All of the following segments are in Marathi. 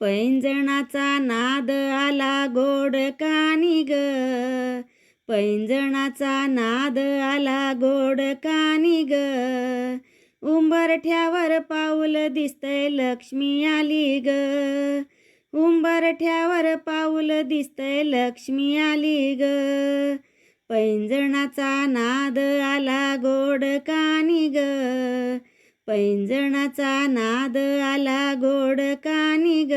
पैंजणाचा नाद आला गोड कानी ग पैंजणाचा नाद आला गोड कानी ग उंबरठ्यावर पाऊल दिसतंय लक्ष्मी आली ग. उंबरठ्यावर पाऊल दिसतंय लक्ष्मी आली ग. पैंजणाचा नाद आला गोड कानी ग पैंजणाचा नाद आला गोड कानी ग.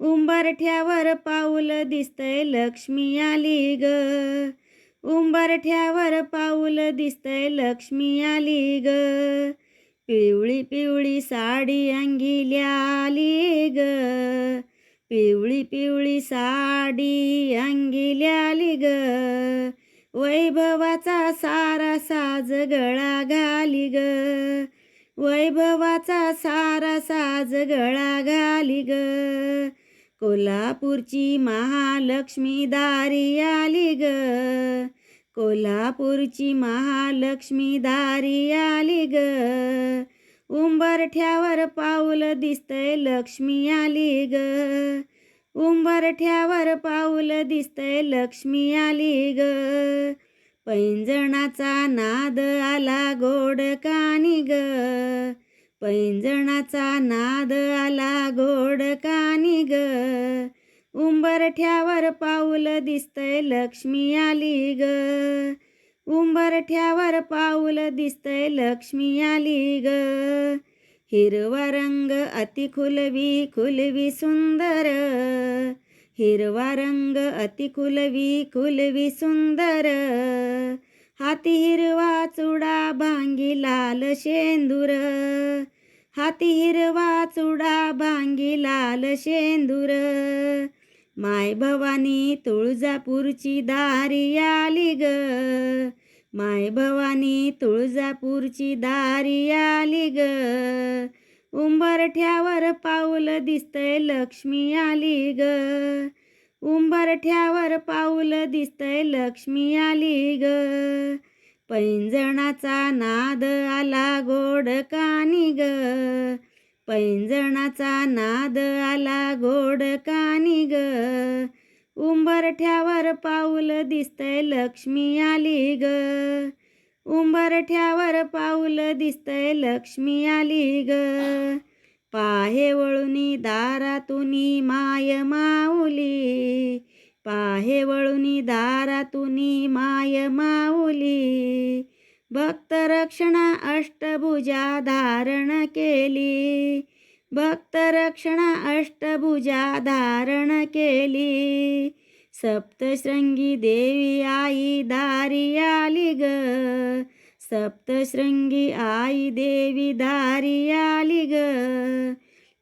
उंबरठ्यावर पाऊल दिसतंय लक्ष्मी आली ग. उंबरठ्यावर पाऊल दिसतंय लक्ष्मी आली ग. पिवळी पिवळी साडी अंगी आली ग. पिवळी पिवळी साडी अंगी आली ग. वैभवाचा सारा साज गळा घाली ग. वैभवाचा सारा साज गळा घाली ग. कोल्हापूरची महालक्ष्मी दारी आली ग. कोल्हापूरची महालक्ष्मी दारी आली ग. उंबरठ्यावर पाऊल दिसतंय लक्ष्मी आली ग. उंबरठ्यावर पाऊल दिसतंय लक्ष्मी आली ग. पैंजणाचा नाद आला गोड कानी ग. पैंजणाचा नाद आला गोड कानी ग. उंबरठ्यावर पाऊल दिसतंय लक्ष्मी आली ग. उंबरठ्यावर पाऊल दिसतंय लक्ष्मी आली ग. हिरवा रंग अति खुलवी खुलवी सुंदर. हिरवा रंग अति खुलवी कुलवी सुंदर. हाती हिरवा चुडा भांगी लाल शेंदूर. हाती हिरवा चुडा भांगी लाल शेंदूर. माय भवानी तुळजापूरची दारी आली ग. माय भवानी तुळजापूरची दारी आली ग. उंबरठ्यावर पाऊल दिसतंय लक्ष्मी आली ग. उंबरठ्यावर पाऊल दिसतंय लक्ष्मी आली ग. पैंजणाचा नाद आला गोड कानी ग. पैंजणाचा नाद आला गोड कानी ग. उंबरठ्यावर पाऊल दिसतंय लक्ष्मी आली ग. उंबरठ्यावर पाऊल दिसतंय लक्ष्मी आली ग. पाहे वळुनी दारातून माय माऊली. पाहे वळुनी दारातून माय माऊली. भक्त रक्षणा अष्टभुजा धारण केली. भक्त रक्षणा अष्टभुजा धारण केली. सप्तशृंगी देवी आई दारी आली ग। सप्तशृंगी आई देवी दारी आली ग।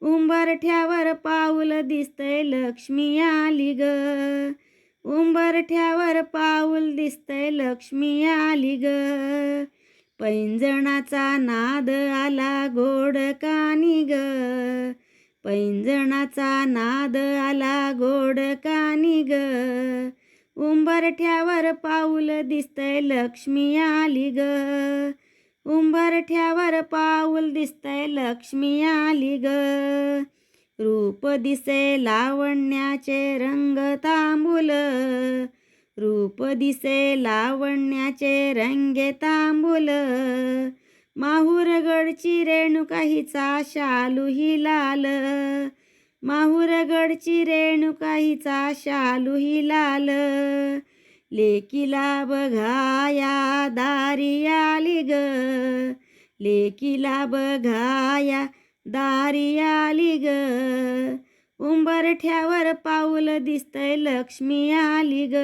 उंबरठ्यावर पाऊल दिसतंय लक्ष्मी आली ग। उंबरठ्यावर पाऊल दिसतंय लक्ष्मी आली ग। पैंजणाचा नाद आला गोड कानी ग। पैंजणाचा नाद आला गोड कानी ग उंबरठ्यावर पाऊल दिसतंय लक्ष्मी आली ग. उंबरठ्यावर पाऊल दिसतंय लक्ष्मी आली ग. रूप दिसे लावण्याचे रंग तांबूल. रूप दिसे लावण्याचे रंगे तांबूल. माहुरगडची रेणुका हिचा शालू ही लाल. माहुरगडची रेणुका हिचा शालू ही लाल. लेकीला बघाया दारी आली ग. लेकीला बघाया दारी आली ग. उंबरठ्यावर पाऊल दिसतंय लक्ष्मी आली ग.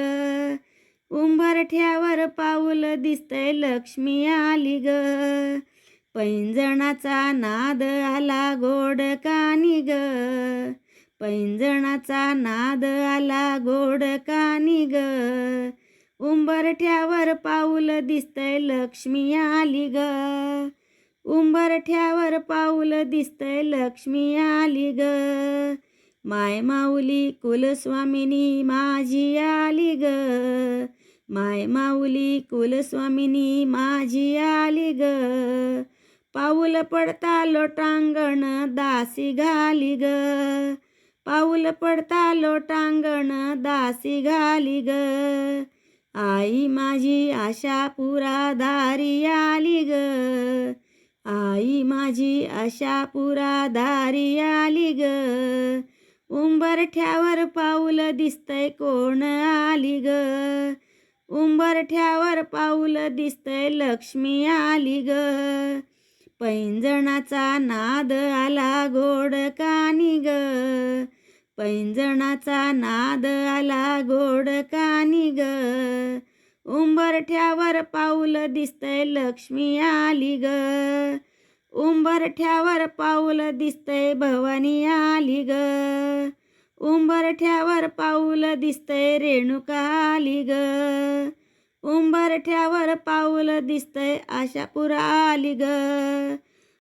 उंबरठ्यावर पाऊल दिसतंय लक्ष्मी आली ग. पैंजणाचा नाद आला गोड कानी ग. पैंजणाचा नाद आला गोड कानी ग. उंबरठ्यावर पाऊल दिसतंय लक्ष्मी आली ग. उंबरठ्यावर पाऊल दिसतंय लक्ष्मी आली ग. माय माऊली कुलस्वामिनी माझी आली ग. माय माऊली कुलस्वामिनी माझी आली ग. पाऊल पडता लोटांगण दासी घाली ग. पाऊल पडता लोटांगण दासी घाली ग. आई माझी आशा पुरा दारी आली ग. आई माझी आशा पुरा दारी आली ग. उंबरठ्यावर पाऊल दिसतंय कोण आली ग. उंबरठ्यावर पाऊल दिसतंय लक्ष्मी आली ग. पैंजणाचा नाद आला गोड कानी ग. पैंजणाचा नाद आला गोड कानी ग. उंबरठ्यावर पाऊल दिसतंय लक्ष्मी आली ग. उंबरठ्यावर पाऊल दिसतय भवानी आली ग. उंबरठ्यावर पाऊल दिसतंय रेणुका आली ग उंबरठ्यावर पाऊल दिसतंय आशापुरा आली ग